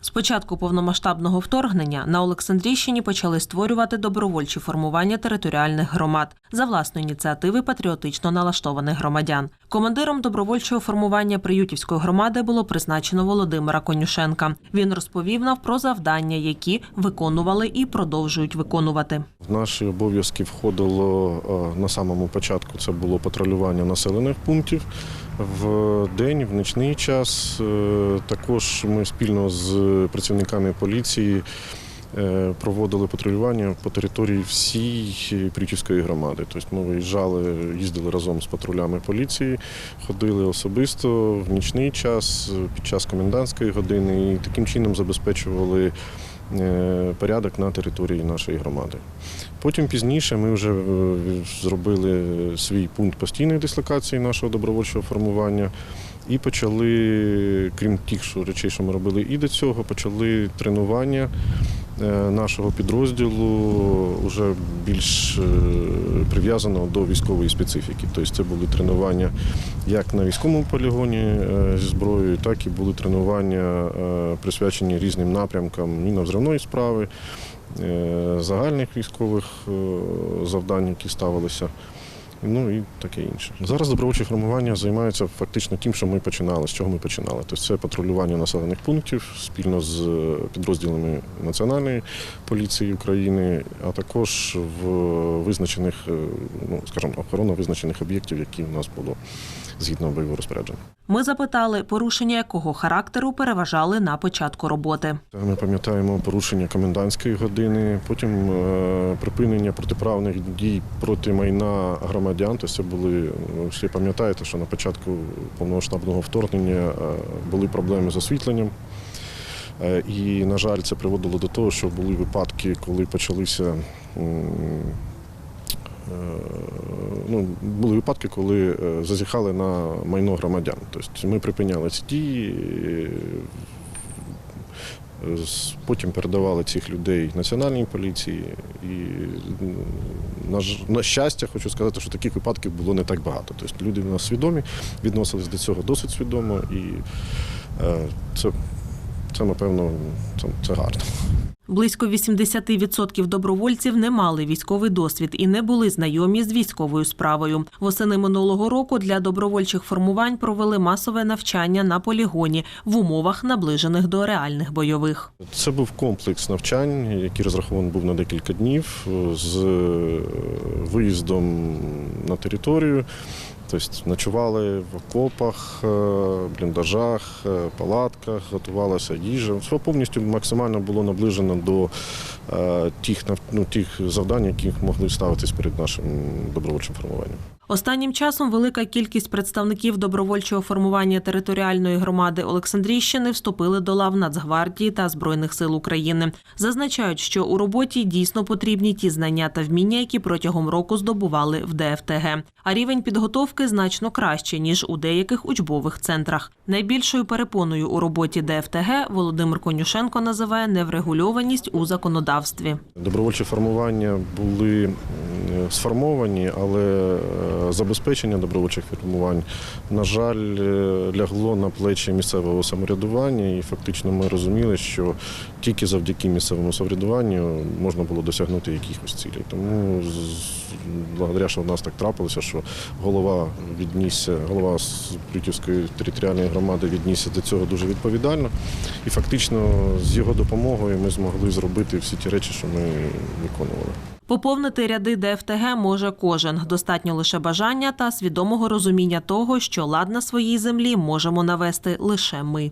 З початку повномасштабного вторгнення на Олександрійщині почали створювати добровольчі формування територіальних громад за власної ініціативи патріотично налаштованих громадян. Командиром добровольчого формування Приютівської громади було призначено Володимира Конюшенка. Він розповів нам про завдання, які виконували і продовжують виконувати. В наші обов'язки входило е, на самому початку це було патрулювання населених пунктів в день, в нічний час. Е, Також ми спільно з працівниками поліції е, проводили патрулювання по території всієї Причівської громади. Тобто ми виїжджали, їздили разом з патрулями поліції, ходили особисто в нічний час, під час комендантської години і таким чином забезпечували порядок на території нашої громади. Потім пізніше ми вже е, зробили свій пункт постійної дислокації нашого добровольчого формування і почали, крім тих що речей, що ми робили і до цього, почали тренування е, нашого підрозділу вже більш е, прив'язаного до військової специфіки. Тобто це були тренування як на військовому полігоні е, зі зброєю, так і були тренування присвячені різним напрямкам мінно-взривної справи, загальних військових завдань, які ставилися. Ну і таке інше. Зараз добровольче формування займається фактично тим, що ми починали, з чого ми починали. Тобто це патрулювання населених пунктів спільно з е, підрозділами Національної поліції України, а також в визначених, е, ну скажімо, охорона визначених об'єктів, які в нас було згідно бойового розпорядження. Ми запитали, порушення якого характеру переважали на початку роботи. Ми пам'ятаємо порушення комендантської години, потім е, припинення протиправних дій проти майна громадян. Тобто це були, ви всі пам'ятаєте, що на початку повномасштабного вторгнення е, були проблеми з освітленням. Е, І, на жаль, це приводило до того, що були випадки, коли почалися. е, Ну, були випадки, коли зазіхали на майно громадян. Тобто ми припиняли ці дії, потім передавали цих людей національній поліції. І на, ж- на щастя, хочу сказати, що таких випадків було не так багато. Тобто люди в нас свідомі, відносились до цього досить свідомо, і е, це, це напевно, це, це гарно. Близько 80% добровольців не мали військовий досвід і не були знайомі з військовою справою. Восени минулого року для добровольчих формувань провели масове навчання на полігоні в умовах, наближених до реальних бойових. Це був комплекс навчань, який розрахований був на декілька днів з е, виїздом на територію. Тобто ночували в окопах, е, бліндажах, е, палатках, готувалася їжа. Все повністю максимально було наближено до тих, нав- ну, тих завдань, які могли ставитись перед нашим добровольчим формуванням. Останнім часом велика кількість представників добровольчого формування територіальної громади Олександрійщини вступили до лав Нацгвардії та Збройних сил України. Зазначають, що у роботі дійсно потрібні ті знання та вміння, які протягом року здобували в ДФТГ. А рівень підготовки значно краще ніж у деяких учбових центрах. Найбільшою перепоною у роботі ДФТГ Володимир Конюшенко називає неврегульованість у законодавстві. Добровольчі формування були сформовані, але е, забезпечення добровольчих формувань, на жаль, е, лягло на плечі місцевого самоврядування, і фактично ми розуміли, що тільки завдяки місцевому самоврядуванню можна було досягнути якихось цілей. Тому з- благодаря, що в нас так трапилося, що голова віднісся, голова з Прютівської територіальної громади віднісся до цього дуже відповідально. І фактично з його допомогою ми змогли зробити всі ті речі, що ми виконували. Поповнити ряди ДФТГ може кожен. Достатньо лише бажання та свідомого розуміння того, що лад на своїй землі можемо навести лише ми.